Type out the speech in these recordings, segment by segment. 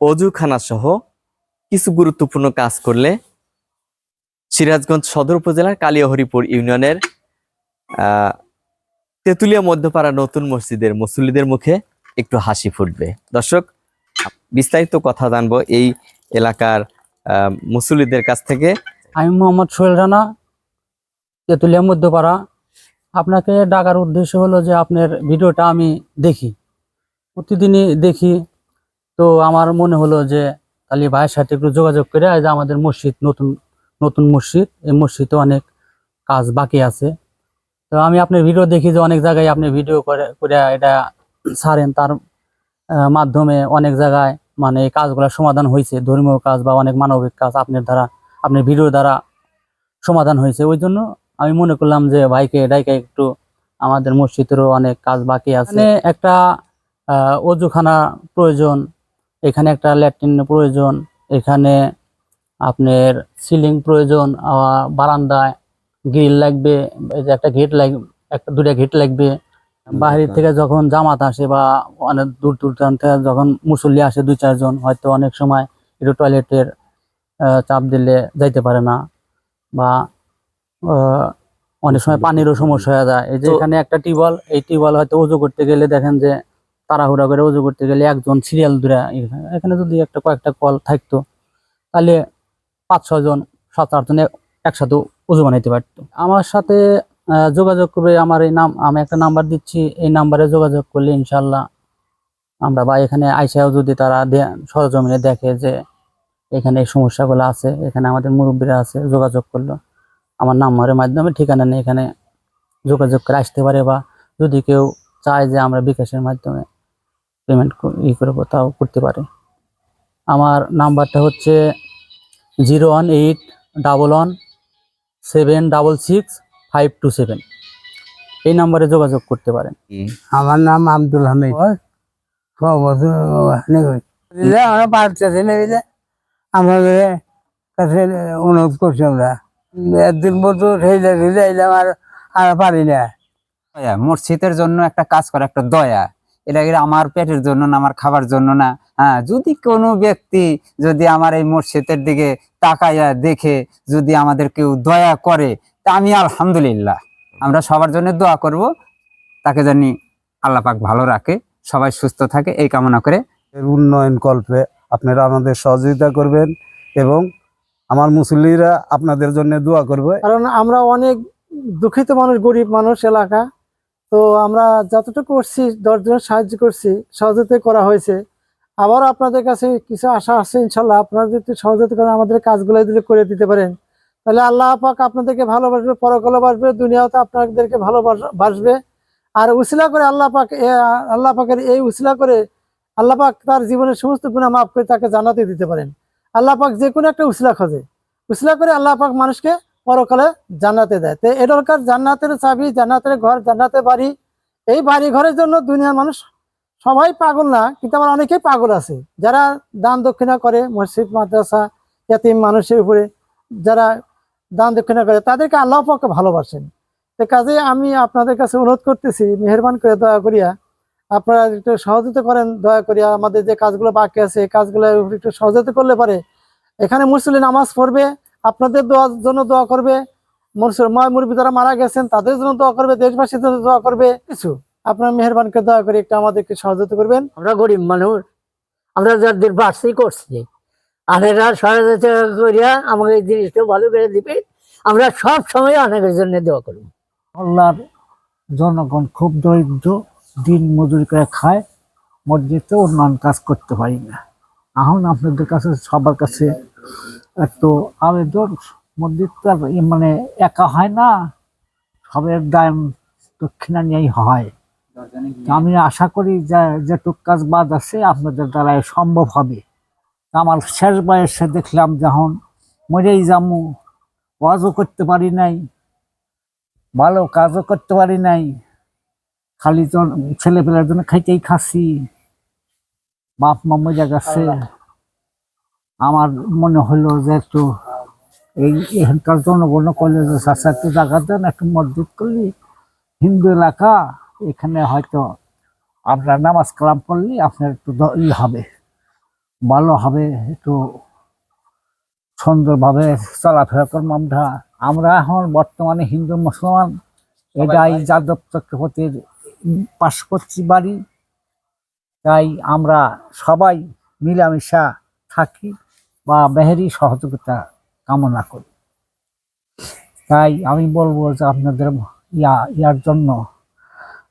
অজুখানা সহ কিছু গুরুত্বপূর্ণ কাজ করলে সিরাজগঞ্জ সদর উপজেলার কালিয়াহরিপুর ইউনিয়নের তেঁতুলিয়া মধ্যপাড়া নতুন মসজিদের মুসল্লিদের মুখে একটু হাসি ফুটবে। দর্শক, বিস্তারিত কথা জানব এই এলাকার মুসল্লিদের কাছ থেকে। আমি মোহাম্মদ সোহেল রানা, তেঁতুলিয়া মধ্যপাড়া। আপনাকে ডাকার উদ্দেশ্য হলো যে আপনার ভিডিওটা আমি দেখি, প্রতিদিনই দেখি। তো আমার মনে হলো যে তাহলে ভাইয়ের সাথে একটু যোগাযোগ করে যে আমাদের মসজিদ নতুন নতুন মসজিদ এই মসজিদে অনেক কাজ বাকি আছে। তো আমি আপনার ভিডিও দেখি যে অনেক জায়গায় আপনি ভিডিও করে করে এটা ছাড়েন তার মাধ্যমে অনেক জায়গায় মানে এই কাজগুলোর সমাধান হয়েছে ধর্মীয় কাজ বা অনেক মানবিক কাজ আপনার দ্বারা আপনার ভিডিওর দ্বারা সমাধান হয়েছে। ওই জন্য আমি মনে করলাম যে ভাইকে ডাইকে একটু আমাদের মসজিদেরও অনেক কাজ বাকি আছে। একটা আহ, অজুখানা প্রয়োজন এখানে একটা ল্যাট্রিন প্রয়োজন এখানে আপনার সিলিং প্রয়োজন বারান্দায় গ্রিল লাগবে এই যে একটা গেট লাগবে একটা দুটা গেট লাগবে। বাহির থেকে যখন জামাত আসে বা অনেক দূর দূর থেকে যখন মুসল্লি আসে দুই চারজন হয়তো অনেক সময় একটু টয়লেটের চাপ দিলে যাইতে পারে না বা অনেক সময় পানিরও সমস্যা হয়ে যায়। এই যে এখানে একটা টিউবওয়েল এই টিউবওয়েল হয়তো উজু করতে গেলে দেখেন যে তাড়াহুড়া করে উজু করতে গেলে একজন সিরিয়াল ধরে এখানে- যদি একটা কয়েকটা কল থাকতো, তাহলে পাঁচ ছজন জন, সাত আটজন একসাথে উজু বানাইতে পারতো। আমার সাথে যোগাযোগ করবে আমার এই নাম আমি একটা নাম্বার দিচ্ছি, এই নাম্বারে যোগাযোগ করলে ইনশাল্লাহ আমরা বা এখানে আইসাও যদি তারা সরজমিনে দেখে যে এখানে এই সমস্যাগুলো আছে, এখানে আমাদের মুরব্বীরা আছে, যোগাযোগ করল। আমার নাম্বারের মাধ্যমে ঠিকানা নিয়ে এখানে যোগাযোগ করে আসতে পারে বা যদি কেউ চায় যে আমরা বিকাশের মাধ্যমে পেমেন্ট ই করব তাও করতে পারে। আমার নাম্বারটা হচ্ছে zero one eight double one seven double six five two seven. এই নাম্বারে যোগাযোগ করতে পারেন। আমার নাম আব্দুল হামিদ। আমরা পারতেছি আমাদের কাছে অনুরোধ করছি আমরা। একদিন মতো ঠেলে ঠেলে এলাম আর আর পারি না। দয়া মসজিদের জন্য একটা কাজ করা একটা দয়া। এটা আমার পেটের জন্য না আমার খাবার জন্য না? হ্যাঁ যদি কোনো ব্যক্তি যদি আমার এই মসজিদের দিকে তাকাইয়া দেখে যদি আমাদের কেউ দয়া করে তা আমি আলহামদুলিল্লাহ আমরা সবার জন্য দোয়া করব। তাকে জানি আল্লাহ পাক ভালো রাখে সবাই সুস্থ থাকে এই কামনা করে। এর উন্নয়ন কল্পে আপনারা আমাদের সহযোগিতা করবেন এবং আমার মুসল্লিরা আপনাদের জন্য দোয়া করবে। কারণ আমরা অনেক দুঃখিত মানুষ গরিব মানুষ এলাকা। তো আমরা যতটুকু করছি, দশজনের সাহায্য করছি, সহযোগিতা করা হয়েছে। আবার আপনাদের কাছে কিছু আশা আছে, ইনশাল্লাহ আপনারা যদি সহযোগিতা করেন, আমাদের কাজগুলো যদি করে দিতে পারেন। তাহলে আল্লাহ পাক আপনাদেরকে ভালোবাসবে পরকালে বাসবে দুনিয়াতে আপনাদেরকে ভালোবাসবে আর উসিলা করে আল্লাহ পাক আল্লাহ পাকের এই উসিলা করে আল্লাহ পাক তার জীবনের সমস্ত গুণা মাফ করে তাকে জানাতে দিতে পারেন। আল্লাহ পাক যে কোনো একটা উসিলা খোঁজে। উসিলা করে আল্লাহ পাক মানুষকে পরকালে জান্নাতে দেয়। তো এ দরকার জান্নাতের চাবি, জান্নাতের ঘর জান্নাতের বাড়ি। এই বাড়ি ঘরের জন্য দুনিয়ার মানুষ সবাই পাগল না, কিন্তু আমার অনেকেই পাগল আছে। যারা দান দক্ষিণা করে, মসজিদ, মাদ্রাসা, ইয়াতিম মানুষের উপরে যারা দান দক্ষিণা করে, তাদেরকে আল্লাহ পক্ষে ভালোবাসেন। তো কাজে আমি আপনাদের কাছে অনুরোধ করতেছি, মেহরবান করে দয়া করিয়া, আপনারা একটু সহযোগিতা করেন, দয়া করিয়া আমাদের যে কাজগুলো বাকি আছে, এই কাজগুলো একটু সহযোগিতা করলে পারে এখানে মুসলিম নামাজ পড়বে আপনাদের দোয়ার জন্য দোয়া করবে। ময় মুরব্বী যারা মারা গেছেন তাদের জন্য দোয়া করবে। দেশবাসীর জন্য দোয়া করবে। কিছু। আপনার মেহরবানকে দয়া করে একটু আমাদেরকে সহযোগিতা করবেন। আমরা গরিব মানুষ। আমরা যাদের বাড়ছি করছি। আর এরা সহায়তা করিয়া আমাকে এই জিনিসটা ভালো করে দিবে। আমরা সব সময় অনেকের জন্য দেওয়া করব। আল্লাহর জনগণ খুব দরিদ্র দিন মজুরি করে খায়। মসজিদে উন্নয়ন কাজ করতে পারি না। এখন আপনাদের কাছে সবার কাছে একটু আবেদন ই মানে একা হয় না, সবের দান দক্ষিণা নিয়েই হয় আমি আশা করি যে যেটুক কাজ বাদ আছে আপনাদের দ্বারা সম্ভব হবে। আমার শেষ বয়সে দেখলাম যখন মরেই যামু ওয়াজও করতে পারি নাই, ভালো কাজও করতে পারি নাই, খালি তো ছেলে পেলের জন্য খাইতেই খাচ্ছি বাপ মা মজা গেছে। আমার মনে হলো যে একটু এই এখানকার জনগণ করলে যে চাষা একটু জায়গা দেন একটু মসজিদ করলি। হিন্দু এলাকা এখানে হয়তো আপনার নামাজ কালাম করলে আপনার একটু ই হবে ভালো হবে একটু সুন্দরভাবে চলাফেরা করব আমরা। আমরা এখন বর্তমানে হিন্দু মুসলমান এটাই যাদব চক্রবর্তীর পার্শ্ববর্তী বাড়ি। তাই আমরা সবাই মিলামিশা থাকি। বা বেহেরি সহযোগিতা কামনা করি। তাই আমি বলব যে আপনাদের ইয়া, ইয়ার জন্য,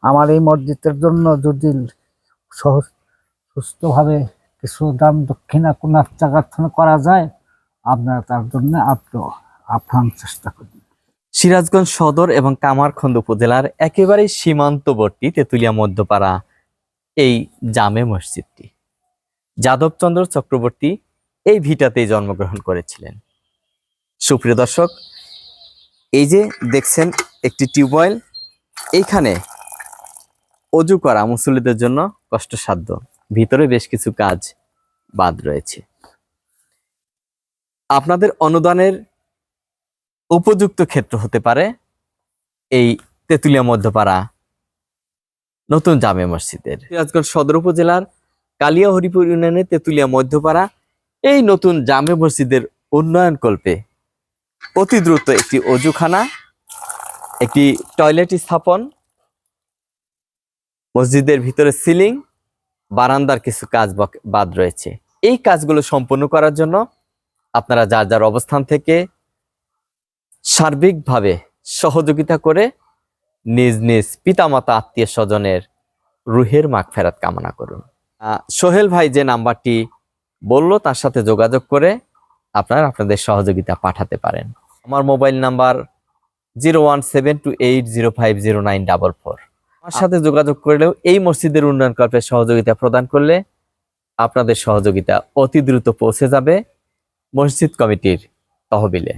আমার এই মসজিদের জন্য যদি সুস্থভাবে কিছু দান দক্ষিণা কোন এক করা যায়, আপনারা তার জন্য আপনি আপ্রাণ চেষ্টা করুন। সিরাজগঞ্জ সদর এবং কামারখন্দ উপজেলার একেবারে সীমান্তবর্তী তেতুলিয়া মধ্যপাড়া এই জামে মসজিদটি। যাদবচন্দ্র চক্রবর্তী এই ভিটাতেই জন্মগ্রহণ করেছিলেন। সুপ্রিয় দর্শক, এই যে দেখছেন একটি টিউবওয়েল এইখানে অজু করা মুসল্লিদের জন্য কষ্টসাধ্য। ভিতরে বেশ কিছু কাজ বাদ রয়েছে। আপনাদের অনুদানের উপযুক্ত ক্ষেত্র হতে পারে এই তেঁতুলিয়া মধ্যপাড়া নতুন জামে মসজিদের। সিরাজগঞ্জ সদর উপজেলার কালিয়া হরিপুর ইউনিয়নের তেঁতুলিয়া মধ্যপাড়া এই নতুন জামে মসজিদের উন্নয়ন কল্পে অতি দ্রুত একটি অজুখানা, একটি টয়লেট স্থাপন, মসজিদের ভিতরে সিলিং, বারান্দার কিছু কাজ বাদ রয়েছে। এই কাজগুলো সম্পন্ন করার জন্য আপনারা যার যার অবস্থান থেকে সার্বিকভাবে সহযোগিতা করে নিজ নিজ পিতামাতা, আত্মীয় স্বজনের রুহের মাগফেরাত কামনা করুন। সোহেল ভাই যে নাম্বারটি বলল, তার সাথে যোগাযোগ করে আপনার আপনাদের সহযোগিতা পাঠাতে পারেন। আমার mobile number zero one seven two eight zero five zero nine double four. আমার সাথে যোগাযোগ করলেও এই মসজিদের উন্নয়ন কল্পের সহযোগিতা প্রদান করলে আপনাদের সহযোগিতা অতি দ্রুত পৌঁছে যাবে মসজিদ কমিটির তহবিলে।